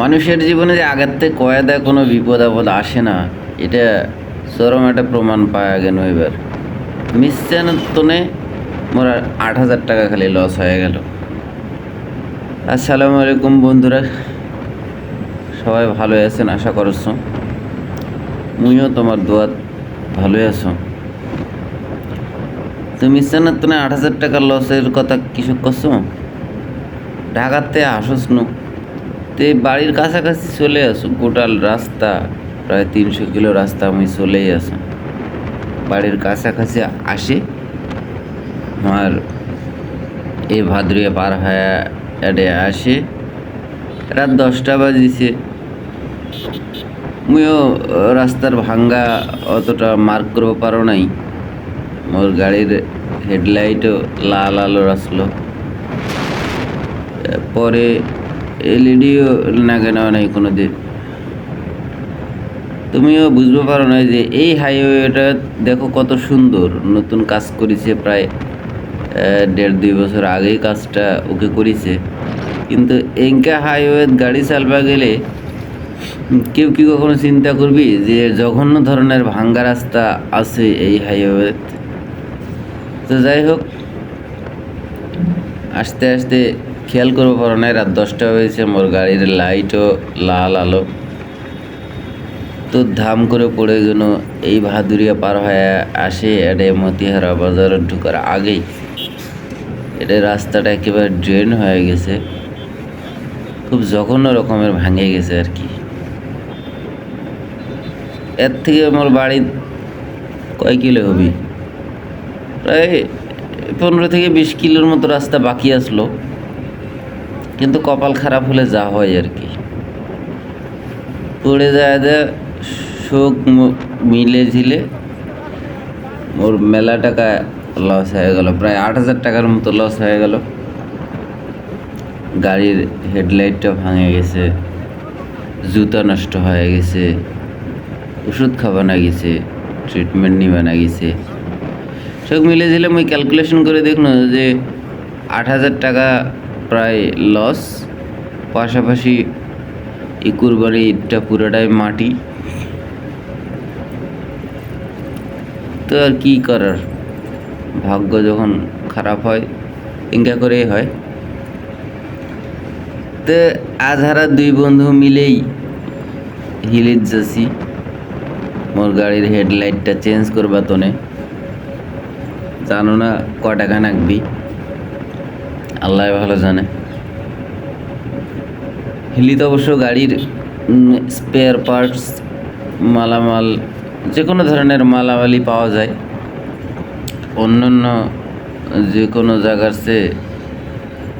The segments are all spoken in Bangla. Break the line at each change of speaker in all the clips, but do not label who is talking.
মানুষের জীবনে যে আগের থেকে কয়েদা কোনো বিপদ আপদ আসে না, এটা চরম একটা প্রমাণ পাওয়া গেল এবার। মিসচানতনে মোর আট হাজার টাকা খালি লস হয়ে গেল। আসসালামু আলাইকুম বন্ধুরা, সবাই ভালো আছেন আশা করছ? মুইও তোমার দোয়াত ভালোই আছো। তুমি মিসচানতনে আট হাজার টাকা লসের কথা কিছু করছ? ঢাকাতে আসোস নু। তে বাড়ির কাছাকাছি চলে আসো গোটাল রাস্তা, প্রায় তিনশো কিলো রাস্তা আমি চলেই আসো বাড়ির কাছাকাছি আসে। আমার এই ভাদ্রিয়া পার হয়ে এডে আসে। রাত দশটা বাজিছে। মুইও রাস্তার ভাঙ্গা অতটা মার্ক করব পারো নাই। মোর গাড়ির হেডলাইটও লাল আলো আসলো। পরে এলইডিও নাগে নেওয়া নাই কোনো দিন তুমিও বুঝতে পারো না যে এই হাইওয়েটা দেখো কত সুন্দর। নতুন কাজ করেছে প্রায় দেড় দুই বছর আগেই কাজটা ওকে করেছে। কিন্তু এঙ্কা হাইওয়ে গাড়ি চালবা গেলে কেউ কি কখনো চিন্তা করবি যে জঘন্য ধরনের ভাঙ্গা রাস্তা আছে এই হাইওয়ে তো যাই হোক, আস্তে আস্তে খেয়াল করব পারো না রাত দশটা হয়েছে, মোর গাড়ির লাইটও লাল আলো। তো ধাম করে পড়ে গেল, এই ভাদুরিয়া পার হয়ে আসে এটা মতিহারা বাজার ঢুকার আগেই। এটা রাস্তাটা একেবারে ড্রেন হয়ে গেছে, খুব জঘন্য রকমের ভাঙে গেছে আর কি। এর থেকে আমার বাড়ি কয় কিলো হবি? প্রায় পনেরো থেকে বিশ কিলোর মতো রাস্তা বাকি আসলো। কিন্তু কপাল খারাপ হলে যা হয় আর কি। পড়ে যায় যে শোক মিলে ঝিলে। ওর মেলা টাকা লস হয়ে গেল, প্রায় আট হাজার টাকার মতো লস হয়ে গেল। গাড়ির হেডলাইটটা ভাঙে গেছে, জুতা নষ্ট হয়ে গেছে, ওষুধ খাওয়া না গেছে ট্রিটমেন্ট নিবা না গেছে। সব মিলে ঝিলে মুই ক্যালকুলেশন করে দেখুন যে আট হাজার টাকা প্রায় লস। পাশাপাশি এই কুরবানি ঈদটা পুরোটাই মাটি। তো আর কী করার? ভাগ্য যখন খারাপ হয় ইঙ্কা করেই হয়। তো আধারা দুই বন্ধু মিলেই হিলিত যাচ্ছি মোর গাড়ির হেডলাইটটা চেঞ্জ করবা তনে। জানো না ক টাকা নাকবি আল্লাহ ভালো জানে। হিলিতে অবশ্য গাড়ির স্পেয়ার পার্টস মালামাল যে কোনো ধরনের মালামালি পাওয়া যায়। অন্যান্য যে কোনো জায়গার চেয়ে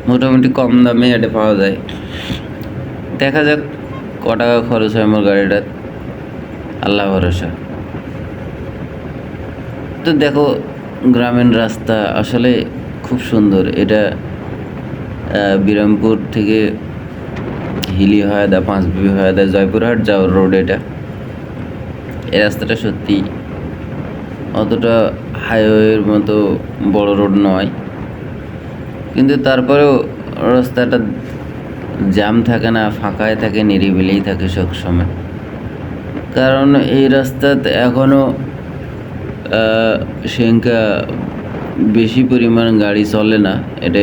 মোটামুটি কম দামে এটা পাওয়া যায়। দেখা যাক ক টাকা খরচ হয় আমার গাড়িটা আল্লাহ ভরসা। তো দেখো গ্রামীণ রাস্তা আসলে খুব সুন্দর। এটা বিরামপুর থেকে হিলি হয়ে দেয় পাঁচবি হয়ে দেয়, জয়পুরহাট যাওয়ার রোড এটা। এই রাস্তাটা সত্যি অতটা হাইওয়ের মতো বড় রোড নয়। কিন্তু তারপরেও রাস্তাটা জ্যাম থাকে না ফাঁকায় থাকে নিরিবিলেই থাকে সবসময় কারণ এই রাস্তাতে এখনও সংখ্যা বেশি পরিমাণ গাড়ি চলে না এটা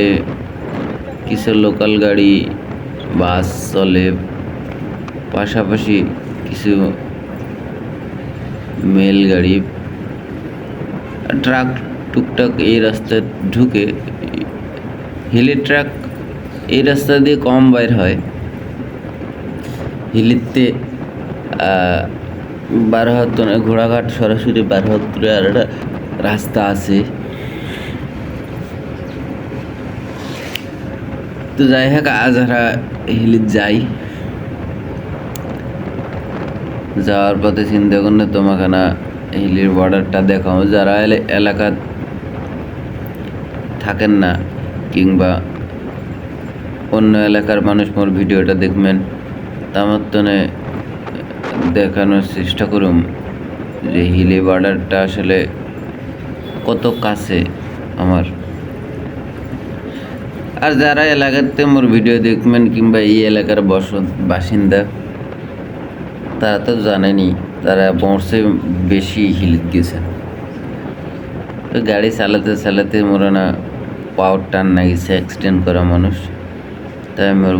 কিছু লোকাল গাড়ি বাস চলে, পাশাপাশি কিছু মেল গাড়ি ট্রাক টুকটাক এই রাস্তায় ঢুকে, হিলি ট্রাক এই রাস্তা দিয়ে কম বাইর হয়। হিলিতে হাত ঘোড়াঘাট সরাসরি বারো হাত আর একটা রাস্তা আছে। তো যাই হোক, আজ আমরা হিলিত যাই। যাওয়ার পথে চিন্তা করলে তোমাকে না হিলির বর্ডারটা দেখাও। যারা এলে- এলাকা থাকেন না, কিংবা অন্য এলাকার মানুষ মোর ভিডিওটা দেখবেন তামার দেখানোর চেষ্টা করুম যে হিলি বর্ডারটা আসলে কত কাছে আমার। আর যারা এলাকাতে মোর ভিডিও দেখবেন কিংবা এই এলাকার বস বাসিন্দা, তারা তো জানেনি তারা বর্ষে বেশি হিল গেছে। তো গাড়ি চালাতে চালাতে মোর না পাওয়ার টান না গেছে অ্যাক্সিডেন্ট করা মানুষ। তাই মোর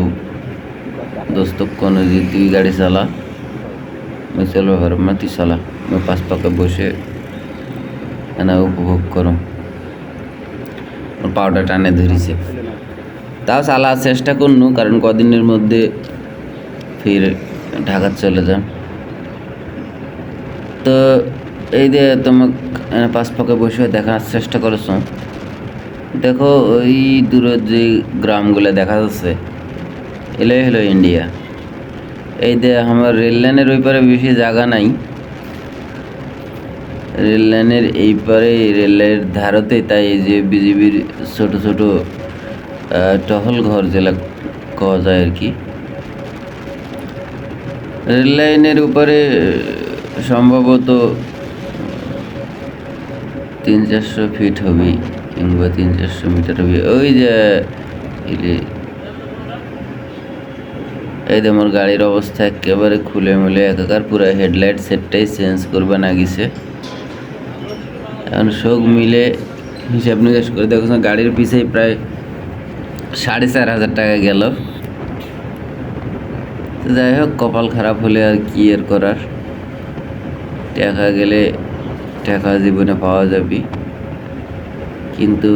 দোস্ত কোনো যদি তুই গাড়ি চালা আমি চলো মা, তুই চালা। আমি পাশ পাকে বসে এনা উপভোগ করো পাউডার টানে ধরেছে। তাও চালার চেষ্টা করুন, কারণ কদিনের মধ্যে ফির ঢাকা চলে যান। তো এই যে তোমাকে পাঁচ পাকে বসে দেখার চেষ্টা করেছ। দেখো, ওই দূরের যে গ্রামগুলো দেখা যাচ্ছে এলাই হলো ইন্ডিয়া। এই যে আমার রেল লাইনের ওই পারে বেশি জায়গা নাই। রেল লাইনের এই পারে লাইনের ধারতে তাই যে বিজিবির ছোট ছোট টহল ঘর যেটা কওয়া যায় আর কি। রেল লাইনের উপরে সম্ভবত তিন চারশো ফিট হবে কিংবা তিন চারশো মিটার হবে। ওই যে, এই যে আমার গাড়ির অবস্থা একেবারে খুলে মুলে একাকার পুরো হেডলাইট সেটটাই চেঞ্জ করবে না গেছে। এখন শোক মিলে হিসাব নিকাশ করে দেখো, গাড়ির পিছেই প্রায় সাড়ে চার হাজার টাকা গেল। যাই হোক, কপাল খারাপ হলে আর কি এর করার? টাকা গেলে টাকা জীবনে পাওয়া যাবে। কিন্তু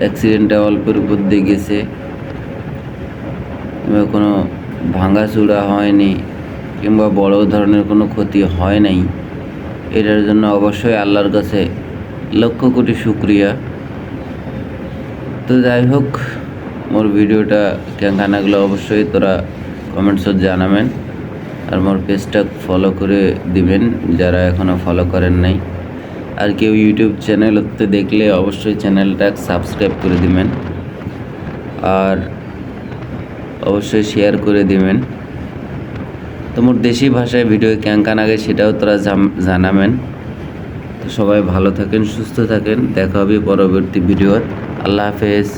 অ্যাক্সিডেন্টটা অল্পের উপর দিয়ে গেছে কোনো ভাঙাচুরা হয়নি কিংবা বড় ধরনের কোনো ক্ষতি হয় নাই। এটার জন্য অবশ্যই আল্লাহর কাছে লক্ষ কোটি শুক্রিয়া। তো যাই হোক, মোর ভিডিওটা কেঙ্কানাগুলো অবশ্যই তোরা কমেন্টসত জানাবেন। আর মোর পেজটা ফলো করে দিবেন, যারা এখনও ফলো করেন নাই। আর কেউ ইউটিউব চ্যানেলতে দেখলে অবশ্যই চ্যানেলটা সাবস্ক্রাইব করে দিবেন। আর অবশ্যই শেয়ার করে দিবেন। তোমার দেশি ভাষায় ভিডিও ক্যাঙ্কান আগে সেটাও তোরা জানাবেন। তো সবাই ভালো থাকেন, সুস্থ থাকেন। দেখা হবে পরবর্তী ভিডিও আল্লাহ হাফেজ।